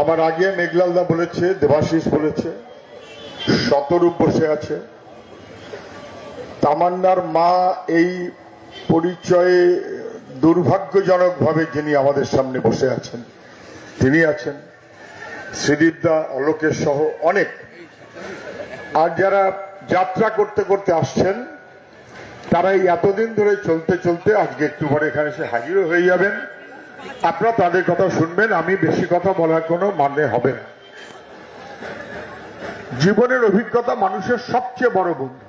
আমার আগে মেঘলালদা বলেছে, দেবাশিস বলেছে, শতরূপ বসে আছে। তামান্নার মা এই পরিচয়ে দুর্ভাগ্যজনকভাবে যিনি আমাদের সামনে বসে আছেন, তিনি আছেন শ্রীদীপদা অলোকের সহ অনেক। আর যারা যাত্রা করতে করতে আসছেন, তারা এই এতদিন ধরে চলতে চলতে আজকে একটু পরে এখানে এসে হাজিরও হয়ে যাবেন। আপনারা তাদের কথা শুনবেন, আমি বেশি কথা বলার কোনো মানে হবে না। জীবনের অভিজ্ঞতা মানুষের সবচেয়ে বড় বন্ধু।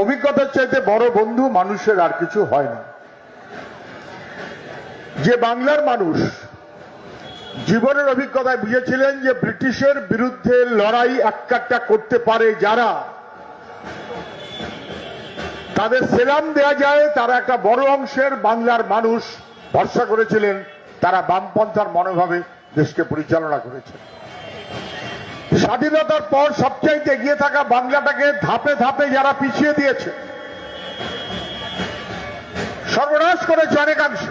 অভিজ্ঞতার চাইতে বড় বন্ধু মানুষের আর কিছু হয় না। যে বাংলার মানুষ জীবনের অভিজ্ঞতায় বুঝেছিলেন যে ব্রিটিশের বিরুদ্ধে লড়াই একটা করতে পারে যারা তাদের সেলাম দেয়া যায়, তারা একটা বড় অংশের বাংলার মানুষ। ভরসা করেছিলেন, তারা বামপন্থার মনোভাবে দেশকে পরিচালনা করেছে। স্বাধীনতার পর সবচাইতে এগিয়ে থাকা বাংলাটাকে ধাপে ধাপে যারা পিছিয়ে দিয়েছে, সর্বনাশ করেছে অনেকাংশ।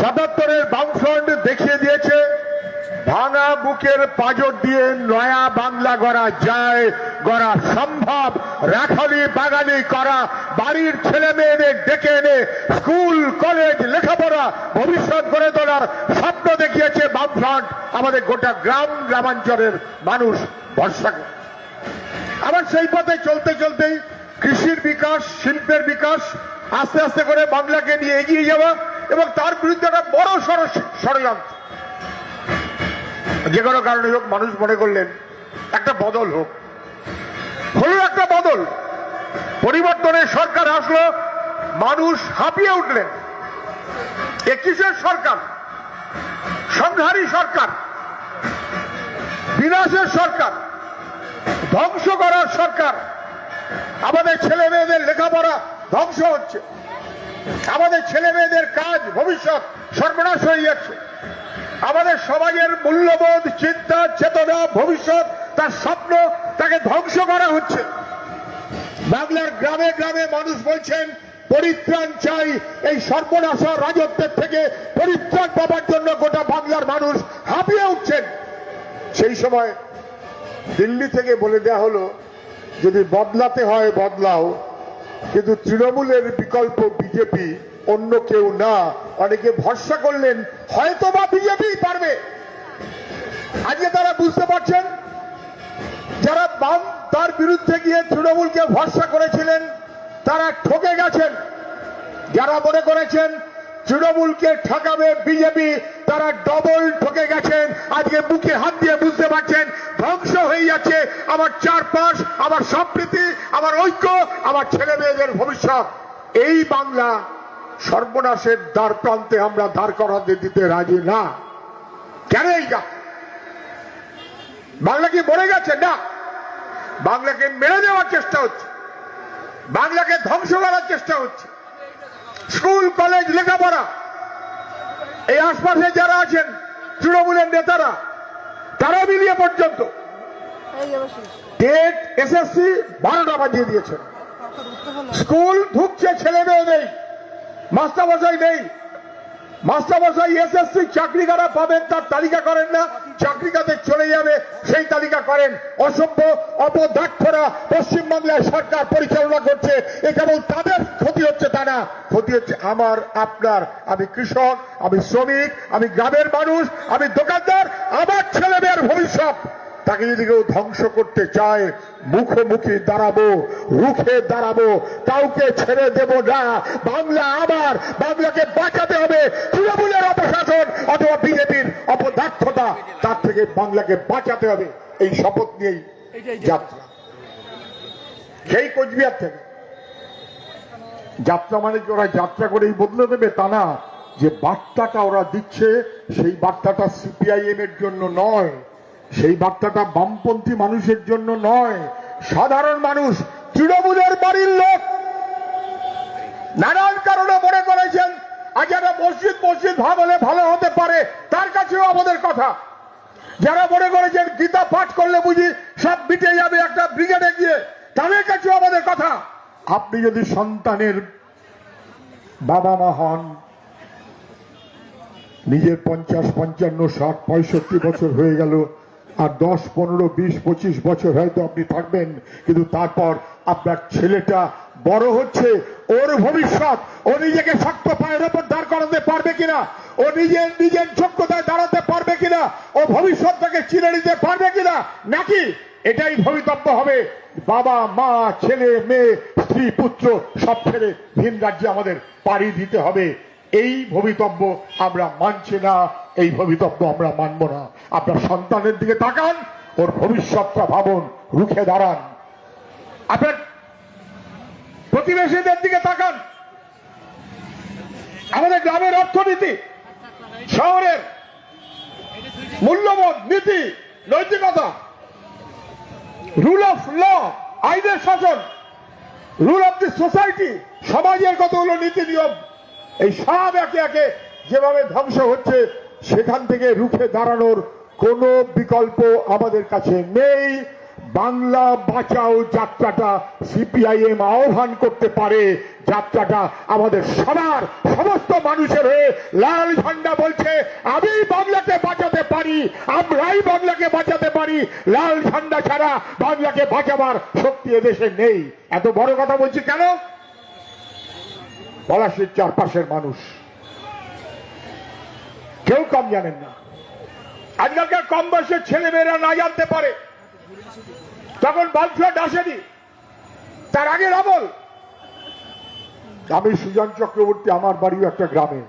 সাতাত্তরের বামফ্রন্ট দেখিয়ে দিয়েছে ভাঙা বুকের পাজর দিয়ে নয়া বাংলা গড়া যায়, গড়া সম্ভব। রাখালি বাগানি করা, বাড়ির ছেলে মেয়েদের ডেকে এনে স্কুল, কলেজ, লেখাপড়া, ভবিষ্যৎ গড়ে তোলার স্বপ্ন দেখিয়েছে বামফ্রন্ট, আমাদের গোটা গ্রাম, গ্রামাঞ্চলের মানুষ করে আবার সেই পথে চলতে চলতেই কৃষির বিকাশ, শিল্পের বিকাশ, আস্তে আস্তে করে বাংলাকে নিয়ে এগিয়ে যাওয়া এবং তার বিরুদ্ধে একটা বড় সড় ষড়যন্ত্র। যে কোনো কারণে হোক, মানুষ মনে করলেন একটা বদল হোক। হলো একটা বদল। পরিবর্তনের সরকার আসলো, মানুষ হাঁপিয়ে উঠলেন। একুশের সরকার? সংহারী সরকার। বিনাশের সরকার। ধ্বংস করার সরকার। আমাদের ছেলে মেয়েদের লেখাপড়া ধ্বংস হচ্ছে। আমাদের ছেলে মেয়েদের কাজ ভবিষ্যৎ সর্বনাশ হয়ে যাচ্ছে। আমাদের সমাজের মূল্যবোধ, চিন্তা, চেতনা, ভবিষ্যৎ, তার স্বপ্ন তাকে ধ্বংস করা হচ্ছে। বাংলার গ্রামে গ্রামে মানুষ বলছেন, পরিত্রাণ চাই। এই সর্বনাশা রাজত্বের থেকে পরিত্রাণ পাবার জন্য গোটা বাংলার মানুষ হাঁপিয়ে উঠছেন। সেই সময় দিল্লি থেকে বলে দেয়া হলো, যদি বদলাতে হয়, বদলাও। কিন্তু তৃণমূলের বিকল্প বিজেপি অন্য কেউ না। অনেকে ভরসা করলেন হয়তো বা বিজেপি পারবে। আজকে তারা বুঝতে পারছেন, যারা বাম, তার বিরুদ্ধে গিয়ে তৃণমূলকে ভরসা করেছিলেন, তারা ঠকে গেছেন। যারা মনে করেছেন তৃণমূলকে ঠকাবে বিজেপি, তারা ডবল ঠকে গেছেন। আজকে বুকে হাত দিয়ে বুঝতে পারছেন, ধ্বংস হয়ে যাচ্ছে আমার চারপাশ, আমার সম্প্রীতি, আমার ঐক্য, আমার ছেলে মেয়েদের ভবিষ্যৎ। এই বাংলা সর্বনাশের দ্বার প্রান্তে আমরা দাঁড় করাতে দিতে রাজি না। কেন এই বাংলা কি মরে গেছে? না। বাংলাকে মেরে দেওয়ার চেষ্টা হচ্ছে। বাংলাকে ধ্বংস করার চেষ্টা হচ্ছে। স্কুল, কলেজ, লেখাপড়া। এই আশপাশে যারা আছেন, তৃণমূলের নেতারা তারা মিলিয়ে পর্যন্ত। বারোটা বাজিয়ে দিয়েছেন স্কুল ঢুকছে ছেলে মেয়ে নেই। মাস্টারমশাই নেই। মাস্টারমশাই এসএসসি চাকরি কারা পাবেন তার তালিকা করেন না। চাকরি কাদের চলে যাবে, সেই তালিকা করেন। অসভ্য, অপদাক্ষরা পশ্চিমবাংলায় সরকার পরিচালনা করছে। এ কেবল তাদের ক্ষতি হচ্ছে তা না। ক্ষতি হচ্ছে আমার, আপনার। আমি কৃষক, আমি শ্রমিক, আমি গ্রামের মানুষ, আমি দোকানদার, আমার ছেলে ভবিষ্যৎ। তাকে যদি কেউ ধ্বংস করতে চায় মুখোমুখি দাঁড়াবো রুখে দাঁড়াবো কাউকে ছেড়ে দেব না। বাংলা আবার বাংলাকে বাঁচাতে হবে। তৃণমূলের অপশাসন অথবা বিজেপির অপদার্থতা তার থেকে বাংলাকে বাঁচাতে হবে। এই শপথ নিয়েই যাত্রা। সেই কোচবিহার থেকে। যাত্রা মানে কি? ওরা যাত্রা করেই বদলে দেবে তা না। যে বার্তাটা ওরা দিচ্ছে সেই বার্তাটা সিপিআইএম এর জন্য নয়। সেই বার্তাটা বামপন্থী মানুষের জন্য নয়, সাধারণ মানুষ, তৃণমূলের বাড়ির লোক। নানান কারণে মনে করেছেন, আজ একটা মসজিদ মসজিদ ভাব হলে ভালো হতে পারে, তার কাছেও আমাদের কথা। যারা মনে করেছেন, গীতা পাঠ করলে বুঝি সব মিটে যাবে একটা ব্রিগেডে গিয়ে, তাদের কাছেও আমাদের কথা। আপনি যদি সন্তানের বাবা মা হন, নিজের পঞ্চাশ, পঞ্চান্ন, ষাট, পঁয়ষট্টি বছর হয়ে গেল আর দশ, পনেরো, বিশ, পঁচিশ বছর হয়তো আপনি থাকবেন, কিন্তু তারপর আপনার ছেলেটা বড় হচ্ছে, ওর ভবিষ্যৎ, ও নিজেকে শক্ত পায়ের ওপর দাঁড় করাতে পারবে কিনা? ও নিজের নিজের যোগ্যতায় দাঁড়াতে পারবে কিনা? ও ভবিষ্যৎটাকে চিনে নিতে পারবে কিনা? নাকি এটাই ভবিতব্য হবে? বাবা, মা, ছেলে, মেয়ে, স্ত্রী, পুত্র, সব ছেড়ে ভিন রাজ্যে আমাদের পাড়ি দিতে হবে। এই ভবিতব্য আমরা মানছি না, এই ভবিতব্য আমরা মানব না। আপনার সন্তানের দিকে তাকান, ওর ভবিষ্যৎটা ভাবুন, রুখে দাঁড়ান। আপনার প্রতিবেশীদের দিকে তাকান। আমাদের গ্রামের অর্থনীতি, শহরের মূল্যবোধ, নীতি, নৈতিকতা রুল অফ ল আইনের শাসন রুল অফ দি সোসাইটি সমাজের কতগুলো নীতি নিয়ম এই সব একে একে যেভাবে ধ্বংস হচ্ছে, সেখান থেকে রুখে দাঁড়ানোর কোনো বিকল্প আমাদের কাছে নেই। বাংলা বাঁচাও যাত্রাটা সিপিআইএম আহ্বান করতে পারে। যাত্রাটা আমাদের সবার, সমস্ত মানুষের হয়ে লাল ঝান্ডা বলছে, আমি বাংলাকে বাঁচাতে পারি, আমরাই বাংলাকে বাঁচাতে পারি। লাল ঝান্ডা ছাড়া বাংলাকে বাঁচাবার শক্তি এদেশে নেই। এত বড় কথা বলছি কেন? পলাশির চারপাশের মানুষ। কেউ কম জানেন না। আজকালকার কম বয়সের ছেলেমেয়েরা না জানতে পারে। তখন বালফ্লাড আসেনি। তার আগের আমল। আমি সুজন চক্রবর্তী, আমার বাড়িও একটা গ্রামে।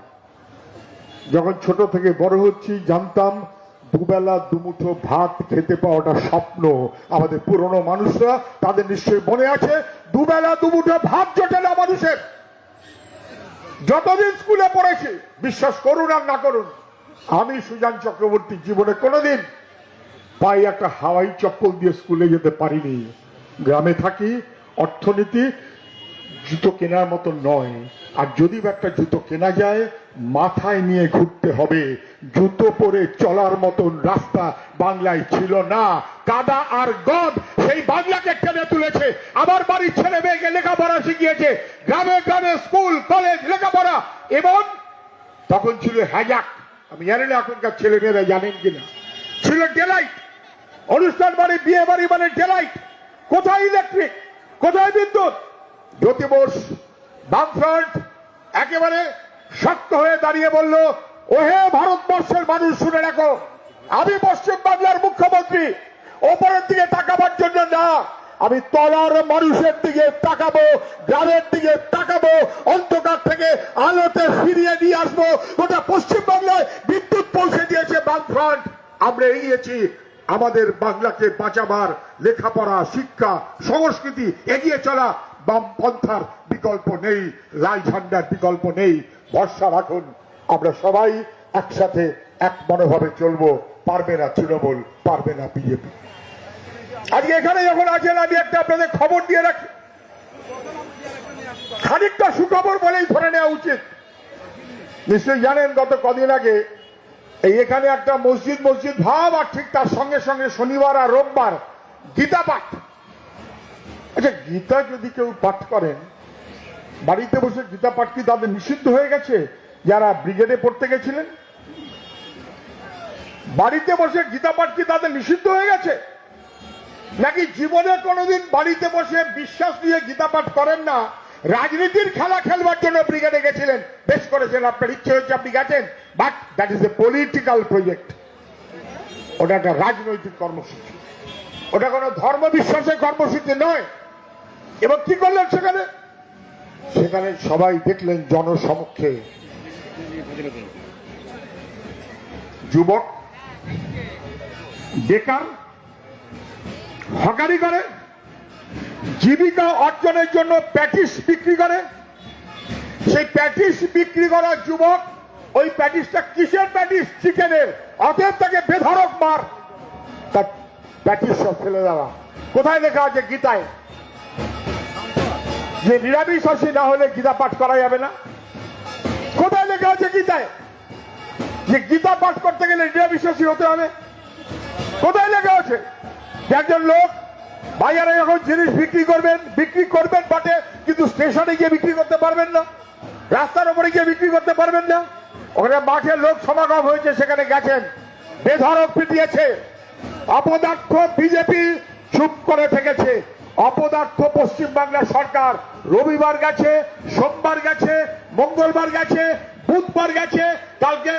যখন ছোট থেকে বড় হচ্ছি, জানতাম দুবেলা দুমুঠো ভাত খেতে পাওয়াটা স্বপ্ন। আমাদের পুরনো মানুষরা, তাদের নিশ্চয়ই মনে আছে, দুবেলা দুমুঠো ভাত জোটে না মানুষের। যতদিন স্কুলে পড়েছি, বিশ্বাস করুন আর না করুন, আমি সুজান চক্রবর্তী জীবনে কোনোদিন পায়ে একটা হাওয়াই চপ্পল দিয়ে স্কুলে যেতে পারিনি। গ্রামে থাকি, অর্থনীতি জুতো কেনার মতো নয়। আর যদি একটা জুতো কেনা যায়, মাথায় নিয়ে ঘুরতে হবে। জুতো পরে চলার মতন রাস্তা বাংলায় ছিল না। কাদা আর গদ সেই বাংলাকে টেনে তুলেছে। আমার বাড়ির ছেলে মেয়েকে লেখাপড়া শিখিয়েছে। গ্রামে গ্রামে স্কুল, কলেজ, লেখাপড়া। এবং তখন ছিল হ্যাজাক। আমি জানি না এখনকার ছেলে মেয়েরা জানেন কিনা। ছিল ডেলাইট। অনুষ্ঠান বাড়ি, বিয়ে বাড়ি মানে ডেলাইট। কোথায় ইলেকট্রিক? কোথায় বিদ্যুৎ? জ্যোতি বোস বামফ্রন্ট একেবারে শক্ত হয়ে দাঁড়িয়ে বলল, ওহে ভারতবর্ষের মানুষ, শুনে রাখো। আমি পশ্চিম বাংলার মুখ্যমন্ত্রী। ওপরের দিকে তাকাবার জন্য না। আমি তলার মানুষের দিকে তাকাবো, গ্রামের দিকে তাকাবো, অন্ধকার থেকে আলোতে ফিরিয়ে নিয়ে আসব। গোটা পশ্চিম বাংলায় বিদ্যুৎ পৌঁছে দিয়েছে বামফ্রন্ট। আমরা এগিয়েছি। আমাদের বাংলাকে বাঁচাবার লেখাপড়া, শিক্ষা, সংস্কৃতি এগিয়ে চলা বামপন্থার বিকল্প নেই লাল ঝান্ডার বিকল্প নেই। ভরসা রাখুন, আমরা সবাই একসাথে এক মনোভাবে চলবো। পারবে না তৃণমূল, পারবে না বিজেপি। আজকে এখানে যখন আছেন, আমি একটা আপনাদের খবর দিয়ে রাখি। খানিকটা সুখবর বলেই ধরে নেওয়া উচিত। নিশ্চয়ই জানেন, গত কদিন আগে এই এখানে একটা মসজিদ মসজিদ, ভাব, আর ঠিক তার সঙ্গে সঙ্গে শনিবার আর রোববার গীতা পাঠ আচ্ছা গীতা যদি কেউ পাঠ করেন, বাড়িতে বসে গীতা পাঠ কি তাদের নিষিদ্ধ হয়ে গেছে? যারা ব্রিগেডে পড়তে গেছিলেন? বাড়িতে বসে গীতা পাঠ কি তাদের নিষিদ্ধ হয়ে গেছে? নাকি জীবনে কোনোদিন বাড়িতে বসে বিশ্বাস নিয়ে গীতা পাঠ করেন না? রাজনীতির খেলা খেলবার জন্য ব্রিগেডে গেছিলেন। বেশ করেছেন, আপনার ইচ্ছে হয়েছে আপনি গেছেন। But that is a political project ওটা একটা রাজনৈতিক কর্মসূচি। ওটা কোনো ধর্ম বিশ্বাসের কর্মসূচি নয়। এবং কি করলেন সেখানে? সেখানে সবাই দেখলেন জনসমক্ষে। যুবক, বেকার, হকারি করে, জীবিকা অর্জনের জন্য প্যাটিস বিক্রি করে। সেই প্যাটিস বিক্রি করা যুবক, ওই প্যাটিসটা কিসের প্যাটিস? চিকেনের। অতএব তাকে বেধরক মার। তার প্যাটিস সব ফেলে দেওয়া। কোথায় লেখা আছে গীতায়? যে নিরামিষাসী না হলে গীতা পাঠ করা যাবে না। কোথায় লেখা আছে গীতায়? যে গীতা পাঠ করতে গেলে নিরামিষাসী হতে হবে। কোথায় লেখা আছে? একজন লোক বাজারে যখন জিনিস বিক্রি করবেন বিক্রি করবেন বাটে, কিন্তু স্টেশনে গিয়ে বিক্রি করতে পারবেন না। রাস্তার উপরে গিয়ে বিক্রি করতে পারবেন না। ওখানে মাঠে লোক সমাগম হয়েছে, সেখানে গেছেন। বেধরক পিটিয়েছে। অপদার্থ বিজেপি চুপ করে থেকেছে। অপদার্থ পশ্চিমবাংলার সরকার। রবিবার গেছে, সোমবার গেছে, মঙ্গলবার গেছে, বুধবার গেছে, কালকে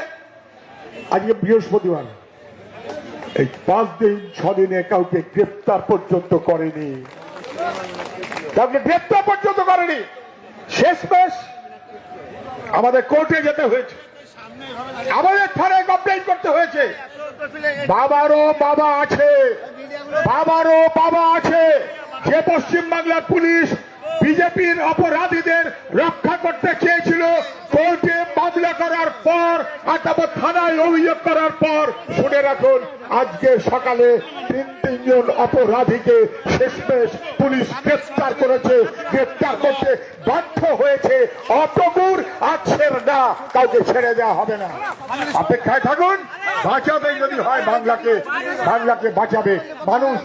আজকে বৃহস্পতিবার। এই পাঁচ দিন ছদিনে কাউকে গ্রেপ্তার পর্যন্ত করেনি। কাউকে গ্রেপ্তার পর্যন্ত করেনি। শেষমেশ আমাদের কোর্টে যেতে হয়েছে। আমাদের থানায় কমপ্লেন করতে হয়েছে। বাবারও বাবা আছে। বাবারও বাবা আছে। যে পশ্চিমবাংলার পুলিশ বিজেপির অপরাধীদের রক্ষা করতে চেয়েছিল। কোর্টে মামলা করার পর আর তারপর থানায় অভিযোগ করার পর, শুনে রাখুন, আজকে সকালে তিন তিনজন অপরাধীকে শেষমেশ পুলিশ গ্রেফতার করেছে। গ্রেফতার করতে বাধ্য হয়েছে। অতগুর আছের না, কাউকে ছেড়ে দেওয়া হবে না। অপেক্ষায় থাকুন, বাঁচাবে যদি হয় বাংলাকে বাংলাকে বাঁচাবে। মানুষ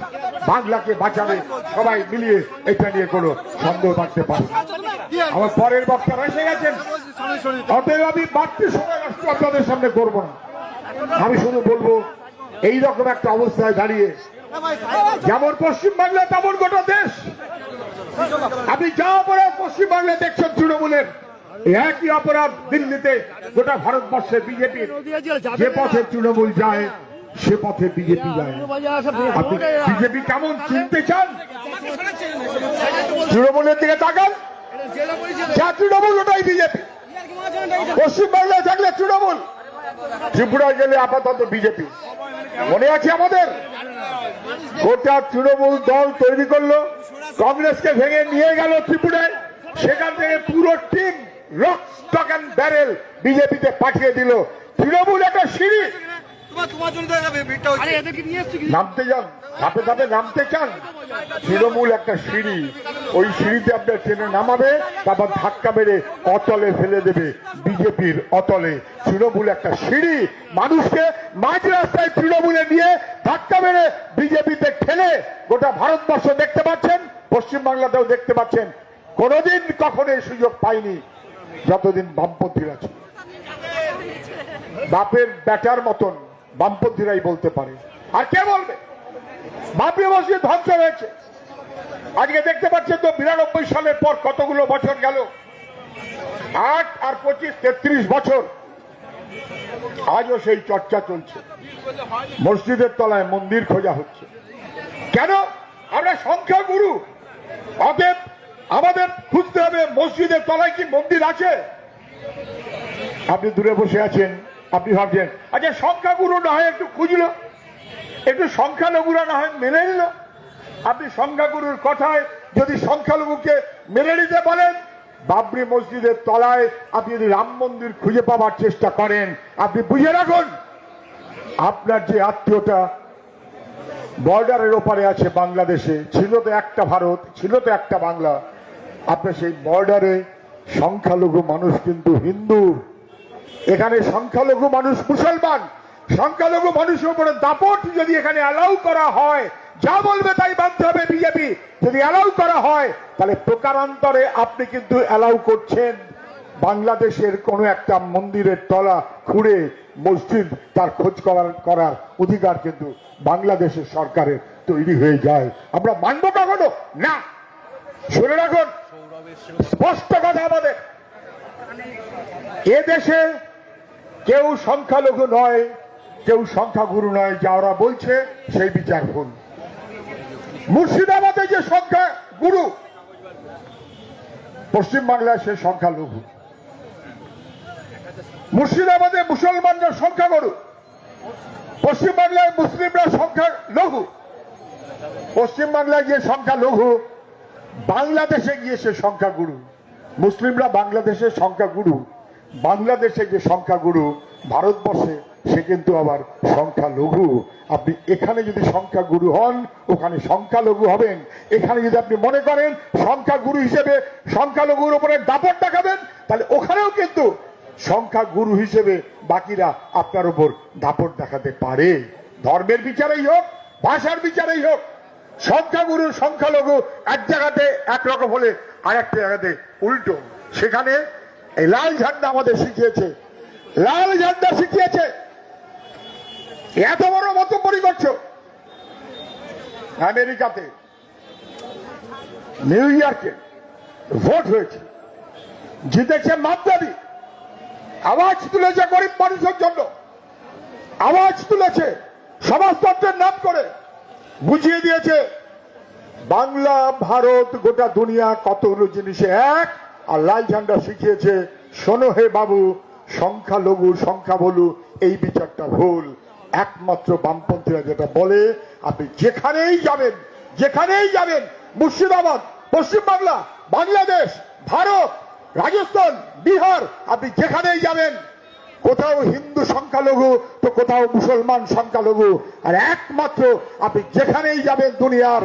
বাংলাকে বাঁচাবে সবাই মিলিয়ে এটা নিয়ে কোনো সন্দেহ থাকতে পারে আমার পরের বক্তারা এসে গেছেন। অতএব আমি বাড়তি সময় নষ্ট আপনাদের সামনে করব না। আমি শুধু বলব এই রকম একটা অবস্থায় দাঁড়িয়ে, যেমন পশ্চিমবাংলা তেমন গোটা দেশ। আপনি যা অপরাধ পশ্চিমবাংলায় দেখছেন তৃণমূলের। একই অপরাধ দিল্লিতে গোটা ভারতবর্ষে বিজেপির। যে পথে তৃণমূল যায় সে পথে বিজেপি যায় আপনি বিজেপি কেমন চিনতে চান? তৃণমূলের দিকে তাকান। যা তৃণমূল ওটাই বিজেপি। পশ্চিমবাংলায় থাকলে তৃণমূল ত্রিপুরায় গেলে আপাতত বিজেপি। মনে আছে আমাদের? গোটা তৃণমূল দল তৈরি করল কংগ্রেসকে ভেঙে নিয়ে গেল ত্রিপুরায়। সেখান থেকে পুরো team lock stock and barrel বিজেপিতে পাঠিয়ে দিল। তৃণমূল একটা সিঁড়ি। আরে এদেরকে নিয়ে এসছি কি? নামতে যান ধাপে ধাপে নামতে চান। তৃণমূল একটা সিঁড়ি। ওই সিঁড়িতে আপনার ট্রেনে নামাবে তারপর ধাক্কা মেরে অতলে ফেলে দেবে বিজেপির অতলে। তৃণমূল একটা সিঁড়ি। মানুষকে মাঝ রাস্তায় তৃণমূলে নিয়ে ধাক্কা মেরে বিজেপিতে ঠেলে গোটা ভারতবর্ষ দেখতে পাচ্ছেন পশ্চিমবাংলাতেও দেখতে পাচ্ছেন। কোনোদিন কখনো এই সুযোগ পাইনি যতদিন বামপন্থীরা ছিল। বাপের ব্যাটার মতন। বামপন্থীরাই বলতে পারে। আর কে বলবে? বাপরি মসজিদ ধ্বংস হয়েছে। আজকে দেখতে পাচ্ছেন তো বিরানব্বই সালের পর কতগুলো বছর গেল? আট আর পঁচিশ, তেত্রিশ বছর। আজও সেই চর্চা চলছে। মসজিদের তলায় মন্দির খোঁজা হচ্ছে। কেন? আমরা সংখ্যাগুরু অতএব আমাদের খুঁজতে হবে মসজিদের তলায় কি মন্দির আছে? আপনি দূরে বসে আছেন। ভাবছেন আচ্ছা সংখ্যাগুরু না হয় একটু খুঁজলো, একটু সংখ্যালঘুরা না হয় মেনে নিল। আপনি সংখ্যাগুরুর কথায় যদি সংখ্যালঘুকে মেনে নিতে বলেন, বাবরি মসজিদের তলায় আপনি যদি রাম মন্দির খুঁজে পাওয়ার চেষ্টা করেন, আপনি বুঝে রাখুন, আপনার যে আত্মীয়টা বর্ডারের ওপারে আছে বাংলাদেশে, ছিল তো একটা ভারত, ছিল তো একটা বাংলা, আপনার সেই বর্ডারে সংখ্যালঘু মানুষ কিন্তু হিন্দু। এখানে সংখ্যালঘু মানুষ মুসলমান, সংখ্যালঘু মানুষের উপরে দাপট যদি এখানে অ্যালাউ করা হয়, যা বলবে তাই মানতে হবে বিজেপি যদি অ্যালাউ করা হয়, তাহলে প্রকারান্তরে আপনি কিন্তু অ্যালাউ করছেন। বাংলাদেশের কোন একটা মন্দিরের তলা খুঁড়ে মসজিদ তার খোঁজ করার করার অধিকার কিন্তু বাংলাদেশের সরকারের তৈরি হয়ে যায়। আমরা মানব কখনো? না। শুনে রাখুন, স্পষ্ট কথা আমাদের। এ দেশে কেউ সংখ্যালঘু নয়, কেউ সংখ্যাগুরু নয়, যা ওরা বলছে, সেই বিচার ভুল। মুর্শিদাবাদে যে সংখ্যা গুরু পশ্চিমবাংলায় সে সংখ্যালঘু। মুর্শিদাবাদে মুসলমানরা সংখ্যাগুরু, পশ্চিমবাংলায় মুসলিমরা সংখ্যা লঘু পশ্চিমবাংলায় যে সংখ্যা লঘু বাংলাদেশে গিয়ে সে সংখ্যাগুরু। মুসলিমরা বাংলাদেশের সংখ্যাগুরু। বাংলাদেশে যে সংখ্যাগুরু ভারতবর্ষে, সে কিন্তু আবার সংখ্যালঘু। আপনি এখানে যদি সংখ্যাগুরু হন, ওখানে সংখ্যালঘু হবেন। এখানে যদি আপনি মনে করেন সংখ্যাগুরু হিসেবে সংখ্যালঘুর উপরে দাপট দেখাবেন, তাহলে ওখানেও কিন্তু সংখ্যাগুরু হিসেবে বাকিরা আপনার উপর দাপট দেখাতে পারে। ধর্মের বিচারেই হোক, ভাষার বিচারেই হোক, সংখ্যাগুরু, সংখ্যালঘু এক জায়গাতে একরকম হলে আর একটা জায়গাতে উল্টো। সেখানে এই লাল ঝান্ডা আমাদের শিখিয়েছে। লাল ঝান্ডা শিখিয়েছে। এত বড় মতব্বরি করছ। আমেরিকাতে নিউ ইয়র্কে ভোট হয়েছে। জিতেছে মাপদারি আওয়াজ তুলেছে গরিব মানুষের জন্য। আওয়াজ তুলেছে সমাজতন্ত্রের নাম করে। বুঝিয়ে দিয়েছে, বাংলা, ভারত, গোটা দুনিয়া কতগুলো জিনিসে এক। আর লাল ঝান্ডা শিখিয়েছে, শোনো হে বাবু, সংখ্যালঘু সংখ্যা বলু এই বিচারটা ভুল। একমাত্র বামপন্থীরা যেটা বলে, আপনি যেখানেই যাবেন যেখানেই যাবেন, মুর্শিদাবাদ, পশ্চিমবাংলা, বাংলাদেশ, ভারত, রাজস্থান, বিহার, আপনি যেখানেই যাবেন, কোথাও হিন্দু সংখ্যালঘু, তো কোথাও মুসলমান সংখ্যালঘু, আর একমাত্র আপনি যেখানেই যাবেন দুনিয়ার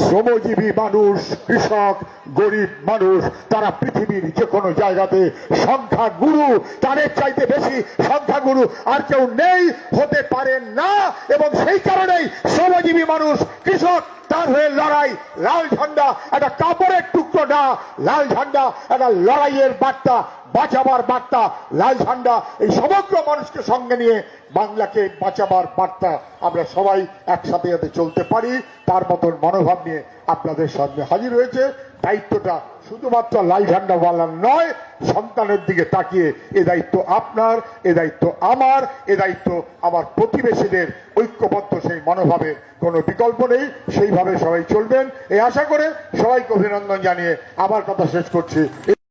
শ্রমজীবী মানুষ, কৃষক, গরিব মানুষ, তারা পৃথিবীর যে কোনো জায়গাতে সংখ্যা গুরু তাদের চাইতে বেশি সংখ্যা গুরু আর কেউ নেই, হতে পারে না এবং সেই কারণেই শ্রমজীবী মানুষ, কৃষক, তার হয়ে লড়াই, লাল ঝান্ডা, একটা কাপড়ের টুকরো না, লাল ঝান্ডা, একটা লড়াইয়ের বার্তা বাঁচাবার বার্তা, লাল ঝান্ডা, এই সমগ্র মানুষকে সঙ্গে নিয়ে বাংলাকে বাঁচাবার বার্তা আমরা সবাই একসাথে যাতে চলতে পারি, তার মতন মনোভাব নিয়ে আপনাদের সামনে হাজির হয়েছে। দায়িত্বটা শুধুমাত্র লাল ঝান্ডাওয়ালার নয়, সন্তানের দিকে তাকিয়ে এ দায়িত্ব আপনার, এ দায়িত্ব আমার, এ দায়িত্ব আমার প্রতিবেশীদের, ঐক্যবদ্ধ সেই মনোভাবের কোনো বিকল্প নেই। সেইভাবে সবাই চলবেন। এই আশা করে সবাইকে অভিনন্দন জানিয়ে আমার কথা শেষ করছি।